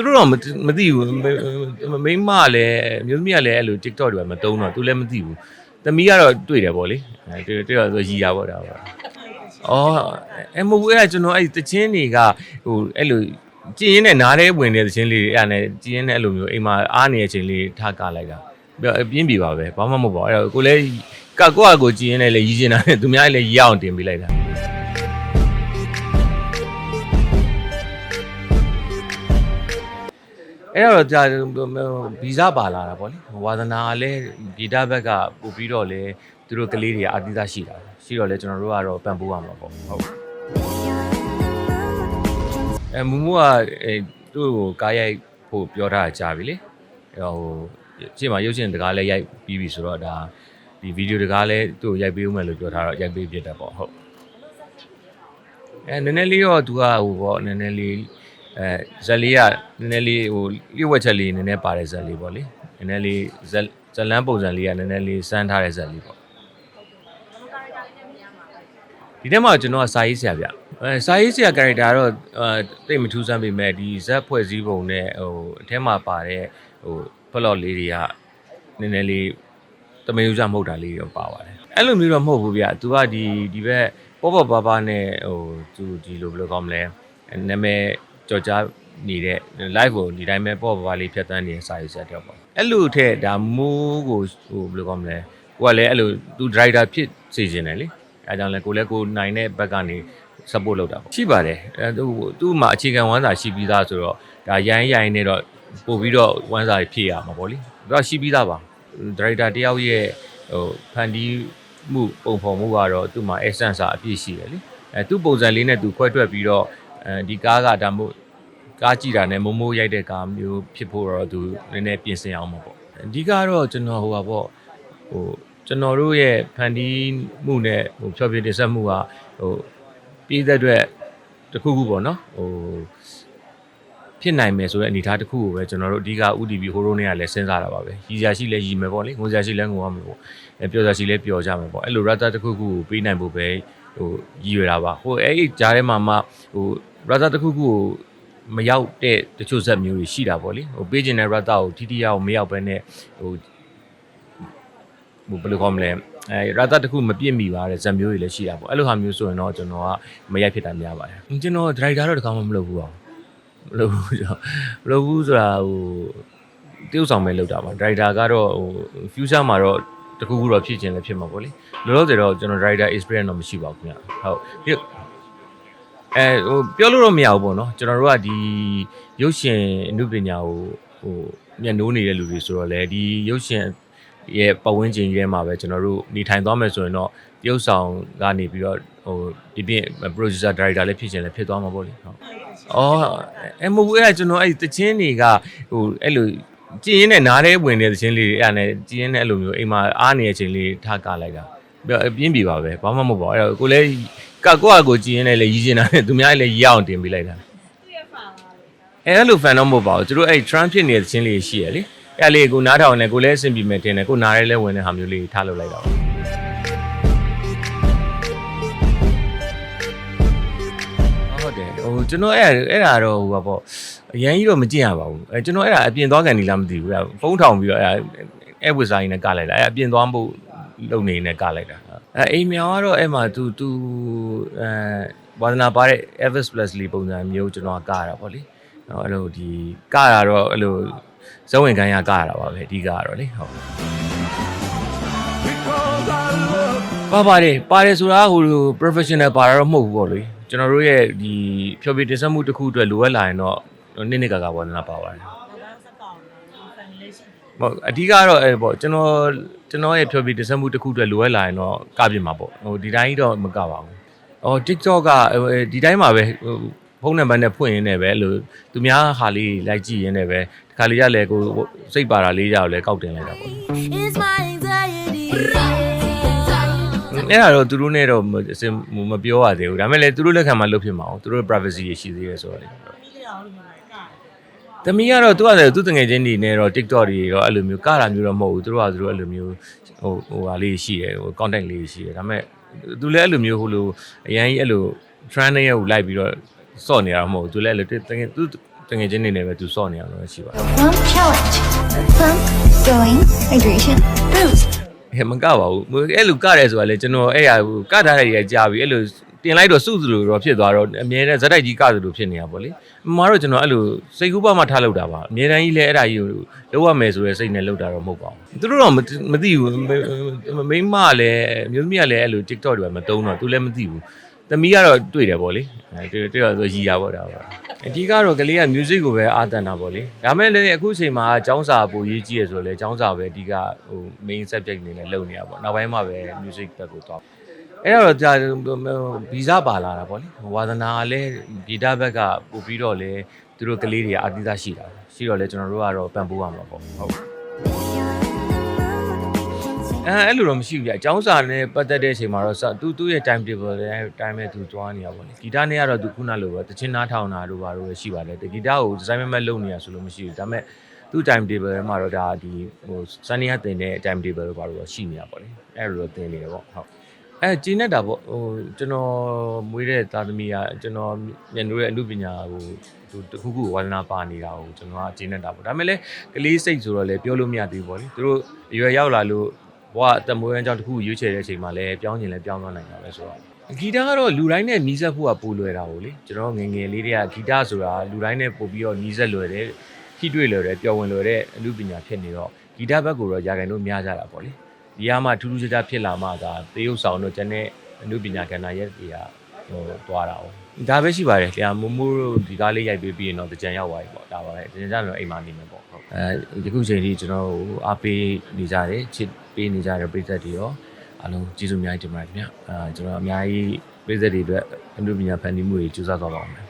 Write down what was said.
သူတို့တော့မမသိဘူးမိန်းမလည်းမျိုးသမီးကလည်းအဲ့လို TikTok တွေမတုံးတော့သူလည်းမသိဘူးသမီးကတော့တွေ့တယ်ပေါ့လေအဲတွေ့တွေ့တော့ဆိုရီယာပေါ့ဒါပါအော်အဲ့မဟုတ်ဘူးအဲ့ဒါကျွန်တော်အဲ့တချင်းတွေကဟိုအဲ့လိုကြည်ရင်နဲ့နားထဲဝင်တဲ့တချင်းလေးတွေအဲ့ဒါနဲ့ကြည်ရင်နဲ့အဲ့လိုမျိုးအိမ်မှာအားနေတဲ့အချိန်လေးထားကလိုက်တာပြင်းပြပါပဲဘာမှမဟုတ်ပါဘူးအဲ့တော့ကိုလည်းကကိုကကိုကြည်ရင်နဲ့လည်းရီးချင်တာနဲ့သူများလည်းရီးအောင်တင်ပေးလိုက်တာ အဲ့တော့ဒါဗီဇပါလာတာပေါ့လေဝါသနာကလည်းဂီတဘက်ကပို့ပြီးတော့လေသူတို့ကလေးတွေအာတိသရှိတာရှိတော့လေကျွန်တော်တို့ကတော့ပံ့ပိုးရမှာပေါ့ဟုတ်အဲမူမူကအဲသူ့ကိုကားရိုက်ဖို့ပြောထားတာကြာပြီလေဟိုရှေ့မှာရုပ်ရှင်တကားလည်းရိုက်ပြီးပြီဆိုတော့ဒါဒီဗီဒီယိုတကားလည်းသူ့ကိုရိုက်ပေးဦးမယ်လို့ပြောထားတော့ရိုက်ပေးဖြစ်တယ်ပေါ့ဟုတ်အဲနည်းနည်းလေးတော့သူကဟိုပေါ့နည်းနည်းလေး အဲဇက်လေးကနည်းနည်းလေးဟိုလျှို့ဝှက်ချက်လေးနည်းနည်းပါတဲ့ဇက်လေးပေါ့လေနည်းနည်းလေးဇက်ဇက်လန်းပုံစံလေးကနည်းနည်းလေးစမ်းထားတဲ့ဇက်လေးပေါ့ဒီထဲမှာကျွန်တော်ကစာရေးဆရာဗျအဲစာရေးဆရာ character ကတော့အဲတိတ်မထူးဆန်းပေမဲ့ဒီဇက်ဖွဲ့စည်းပုံနဲ့ဟိုအထဲမှာပါတဲ့ဟို plot လေးတွေကနည်းနည်းလေးတမယုဇမဟုတ်တာလေးတော့ပါပါတယ်အဲ့လိုမျိုးတော့မဟုတ်ဘူးဗျသူကဒီဒီဘက်ပေါ့ပေါ့ပါပါနဲ့ဟိုသူဒီလိုဘယ်လိုကောင်းမလဲနာမည် ကြော်ကြားနေတဲ့ live ကိုဒီတိုင်းပဲပေါ့ပေါ့ပါလေးဖြတ်သန်းနေတဲ့စာရေးဆရာတယောက်ပေါ့အဲ့လိုထက်ဒါမိုးကိုဟိုဘယ်လိုကောင်းမလဲကိုကလည်းအဲ့လိုသူ driver ဖြစ်စေခြင်းတယ်လေအဲကြောင့်လဲကိုလည်းကိုနိုင်တဲ့ဘက်ကနေ support လုပ်တာပေါ့ရှိပါတယ်အဲသူသူ့မှာအခြေခံဝမ်းစာရှိပြီးသားဆိုတော့ဒါရိုင်းရိုင်းနေတော့ပို့ပြီးတော့ဝမ်းစာဖြည့်ရမှာပေါ့လေသူကရှိပြီးသားပါဒါရိုက်တာတယောက်ရဲ့ဟိုဖန်တီးမှုပုံဖော်မှုကတော့သူ့မှာ essence အပြည့်ရှိတယ်လေအဲသူ့ပုံစံလေးနဲ့သူခွဲထွက်ပြီးတော့ အဲဒီကားကဒါမို့ကားကြည့်တာနဲ့မိုးမိုးရိုက်တဲ့ကားမျိုးဖြစ်ဖို့တော့သူနည်းနည်းပြင်ဆင်အောင်မှာပေါ့အဓိကတော့ကျွန်တော်ဟိုပါပေါ့ဟိုကျွန်တော်တို့ရဲ့ဖန်တီးမှုနဲ့ဟိုဖြောပြတင်ဆက်မှုကဟိုပြည်သက်အတွက်တစ်ခုခုပေါ့နော်ဟိုဖြစ်နိုင်မယ်ဆိုတဲ့အနေအထားတစ်ခုကိုပဲကျွန်တော်တို့အဓိက UDP ဟိုရိုးနဲ့ကလည်းစဉ်းစားတာပါပဲရည်စရာရှိလဲရည်မယ်ပေါ့လေငိုစရာရှိလဲငိုရမယ်ပေါ့အဲပျော်စရာရှိလဲပျော်ကြမယ်ပေါ့အဲ့လို rata တစ်ခုခုကိုပေးနိုင်ဖို့ပဲဟိုရည်ရွယ်တာပါဟိုအဲ့ဒီကြားထဲမှာမှဟို rata တစ်ခုခုကိုမရောက်တဲ့တချို့ဇက်မျိုးတွေရှိတာပေါ့လေဟိုပေးခြင်းတဲ့ rata ကိုထိထိရောက်မရောက်ဘဲနဲ့ဟိုဟိုဘယ်လိုခေါ်မလဲအဲရာသတစ်ခုမပြည့်မိပါတဲ့ဇက်မျိုးတွေလည်းရှိတာပေါ့အဲ့လိုဟာမျိုးဆိုရင်တော့ကျွန်တော်ကမရိုက်ဖြစ်တာများပါတယ်ကျွန်တော်ဒရိုက်တာတော့တခါမှမလုပ်ဘူးအောင်မလုပ်ဘူးကျွန်တော်မလုပ်ဘူးဆိုတာဟိုတရုပ်ဆောင်ပဲလုပ်တာပါဒရိုက်တာကတော့ဟို future မှာတော့တခုခုတော့ဖြစ်ခြင်းလည်းဖြစ်မှာပေါ့လေလောလောဆယ်တော့ကျွန်တော် writer experience တော့မရှိပါဘူးခင်ဗျဟုတ်ပြီး အဲဟိုပြောလို့တော့မရဘူးပေါ့နော်ကျွန်တော်တို့ကဒီရုပ်ရှင်အမှုပညာကိုဟိုမျက်နှိုးနေတဲ့လူတွေဆိုတော့လေဒီရုပ်ရှင်ရဲ့ပတ်ဝန်းကျင်ရဲမှာပဲကျွန်တော်တို့နေထိုင်သွားမယ်ဆိုရင်တော့တရုပ်ဆောင်ကနေပြီးတော့ဟိုဒီပြင် producer director လည်းဖြစ်ချင်လည်းဖြစ်သွားမှာပေါ့လေဟုတ်အော်အဲမဟုတ်ဘူးအဲ့ဒါကျွန်တော်အဲ့တချင်းတွေကဟိုအဲ့လိုကြည်ရင်နဲ့နားထဲဝင်တဲ့တချင်းလေးတွေအဲ့ဒါနဲ့ကြည်ရင်နဲ့အဲ့လိုမျိုးအိမ်မှာအားနေတဲ့အချိန်လေးထားကလိုက်တာပြင်းပြပါပဲဘာမှမဟုတ်ပါဘူးအဲ့တော့ကိုလည်း ကကိုကကိုကြည်ရင်နဲ့လည်းရီးချင်တာနဲ့သူများလည်းရီးအောင်တင်ပေးလိုက်တာအဲ့လို fan တော့မဟုတ်ပါဘူးသူတို့အဲ့ Trump ဖြစ်နေတဲ့ချင်းလေးရှိရလေအဲ့လေးကိုနားထောင်နေကိုလည်းအဆင်ပြေမယ်တင်တယ်ကိုနားရဲလဲဝင်တဲ့ဟာမျိုးလေးထားလုပ်လိုက်တာပါဟုတ်တယ်ဟိုကျွန်တော်အဲ့အဲ့ဒါတော့ဟိုပါပေါ့အရန်ကြီးတော့မကြည့်ရပါဘူးအဲကျွန်တော်အဲ့ဒါအပြင်သွားကန်နေလားမသိဘူးအဲ့ဖုန်းထောင်ပြီးတော့အဲ့အဲ့ဝစ်ဆိုင်နဲ့ကလိုက်တာအဲ့အပြင်သွားမှုလုံနေနဲ့ကလိုက်တာ အဲအိမ်မြောင်ကတော့အဲ့မှာ तू तू အဲဝါသနာပါတဲ့ Elvis Presley ပုံစံမျိုးကျွန်တော်ကကားတာပေါ့လေနော်အဲ့လိုဒီကရတော့အဲ့လိုဇဝင်ခံရကရတာပါပဲအဓိကကတော့လေဟုတ်ပါပါတယ်ပါတယ်ဆိုတာဟိုလို professional ပါတာတော့မဟုတ်ဘူးပေါ့လေကျွန်တော်တို့ရဲ့ဒီဖြောပြတင်ဆက်မှုတစ်ခုအတွက်လိုအပ်လာရင်တော့နစ်နစ်ကကပေါ်နေတာပါပါတယ်ဟုတ်အဓိကတော့အဲ့ပေါ့ကျွန်တော် ကျွန်တော်ရဲ့ဖြောပြတင်ဆက်မှုတစ်ခုအတွက်လိုအပ်လာရင်တော့ကပြစ်မှာပေါ့ဟိုဒီတိုင်းတော့မကပါဘူးအော် TikTok ကဒီတိုင်းမှာပဲဟိုဖုန်းနံပါတ်နဲ့ဖွင့်ရင်းနဲ့ပဲအဲ့လိုသူများဟာလေးလိုက်ကြည့်ရင်းနဲ့ပဲဒီခါလေးရလဲကိုစိတ်ပါတာလေးရအောင်လဲကောက်တင်လိုက်တာပေါ့ It's my anxiety. အဲ့ဒါတော့သူတို့နဲ့တော့မအစင်မပြောရသေးဘူးဒါပေမဲ့လည်းသူတို့လက်ခံမှလုပ်ဖြစ်မှာအောင်သူတို့ privacy ရရှိသေးတယ်ဆိုတော့လေသမီး ကတော့သူကလည်းသူတငယ်ချင်းတွေနဲ့တော့ TikTok တွေတော့အဲ့လိုမျိုးကတာမျိုးတော့မဟုတ်ဘူးသူတို့ကသူတို့အဲ့လိုမျိုးဟိုဟိုဟာလေးရှိတယ်ဟို contact လေးရှိတယ်ဒါပေမဲ့သူလည်းအဲ့လိုမျိုးဟိုလိုအရန်ကြီးအဲ့လို trend ရဲ့ကိုလိုက်ပြီးတော့စော့နေတာမဟုတ်ဘူးသူလည်းအဲ့လိုတငယ်သူသူတငယ်ချင်းနေနဲ့ပဲသူစော့နေအောင်လို့ရှိပါတယ် Plum challenge. Plum going hydration boost. ဟဲ့မကပါဘူးအဲ့လိုကရဲဆိုတာလေကျွန်တော်အဲ့ရကထားတဲ့ရကြာပြီအဲ့လို တင်လိုက်တော့စုစုလို့တော့ဖြစ်သွားတော့အမြဲတမ်းဇက်တိုက်ကြီးကသလိုဖြစ်နေတာပေါ့လေမမတော့ကျွန်တော်အဲ့လိုစိတ်ကူးပါမှထားလောက်တာပါအမြဲတမ်းကြီးလဲအဲ့ဒါကြီးကိုလောက်ရမယ်ဆိုရဲစိတ်နဲ့လောက်တာတော့မဟုတ်ပါဘူးသူတို့တော့မသိဘူးမိမလည်းမျိုးသမီးကလည်းအဲ့လို TikTok တွေမတုံးတော့သူလည်းမသိဘူးသမီးကတော့တွေ့တယ်ပေါ့လေအဲတွေ့တွေ့တော့ရီတာပေါ့ဒါပါအဓိကတော့ကလေးက music ကိုပဲအားတန်တာပေါ့လေဒါမဲ့လည်းအခုချိန်မှာចောင်းစာပိုရေးကြည့်ရဆိုတော့လေចောင်းစာပဲအဓိကဟို main subject အနေနဲ့လုပ်နေတာပေါ့နောက်ပိုင်းမှာပဲ music ဘက်ကိုသွား အဲ့တော့ဒါဗီဇပါလာတာပေါ့လေဝါသနာကလည်းဂီတဘက်ကပို့ပြီးတော့လေသူတို့ကလေးတွေအာတိသရှိတာရှိတော့လေကျွန်တော်တို့ကတော့ပံ့ပိုးရမှာပေါ့ဟုတ်အဲအဲ့လိုတော့မရှိဘူးပြအကြောင်းစာနဲ့ပတ်သက်တဲ့အချိန်မှာတော့စသူသူ့ရဲ့ time table နဲ့ time နဲ့သူသွားနေတာပေါ့လေဂီတနဲ့ကတော့သူခုနလိုပဲတချင်းနားထောင်တာတို့ဘာလို့ပဲရှိပါတယ်ဂီတကိုဒီဇိုင်းမဲ့မဲ့လုပ်နေရဆိုလို့မရှိဘူးဒါပေမဲ့သူ့ time table ထဲမှာတော့ဒါဒီဟိုစနေရတင်တဲ့ time table တို့ဘာလို့ရှိနေတာပေါ့လေအဲ့လိုတော့တင်နေတယ်ပေါ့ဟုတ် အဲကျင်းနေတာပေါ့ဟိုကျွန်တော်မွေးတဲ့သားသမီးကကျွန်တော်ညနေရဲ့အမှုပညာဟိုသူတခုခုဝါသနာပါနေတာကိုကျွန်တော်ကကျင်းနေတာပေါ့ဒါပေမဲ့လည်းကလေးစိတ်ဆိုတော့လေပြောလို့မရသေးဘူးပေါ့လေသူတို့အရွယ်ရောက်လာလို့ဘဝအတမွေးအကြောင်းတစ်ခုရွေးချယ်တဲ့အချိန်မှာလည်းပြောင်းကျင်လည်းပြောင်းသွားနိုင်တာပဲဆိုတော့ဂီတကတော့လူတိုင်းနဲ့နီးစပ်ဖို့ကပိုလွယ်တာပေါ့လေကျွန်တော်ငယ်ငယ်လေးတွေကဂီတဆိုတာလူတိုင်းနဲ့ပို့ပြီးတော့နီးစပ်လွယ်တယ်ထိတွေ့လွယ်တယ်ပျော်ဝင်လွယ်တဲ့အမှုပညာဖြစ်နေတော့ဂီတဘက်ကိုတော့ယာကန်လို့များကြတာပေါ့လေ ဒီကမှထူးထူးခြားခြားဖြစ်လာမှဒါသေယုတ်ဆောင်တော့ကျန်တဲ့အမှုပညာကဏ္ဍရဲ့တွေကဟိုသွားတာ哦ဒါပဲရှိပါတယ်ကြာမမိုးတို့ဒီကားလေးရိုက်ပေးပြီးရင်တော့ကြံရောက်သွားပြီပေါ့ဒါပါပဲကြံကြတော့အိမ်မှာနေမယ်ပေါ့ဟုတ်အဲဒီခုချိန်ထိကျွန်တော်တို့အားပေးနေကြတယ်ချစ်ပေးနေကြတဲ့ပြည်သက်တွေရောအားလုံးကျေးဇူးအများကြီးတင်ပါတယ်ခင်ဗျအာကျွန်တော်အများကြီးပြည်သက်တွေအတွက်အမှုပညာဖန်တီးမှုတွေကြိုးစားသွားပါအောင်မယ်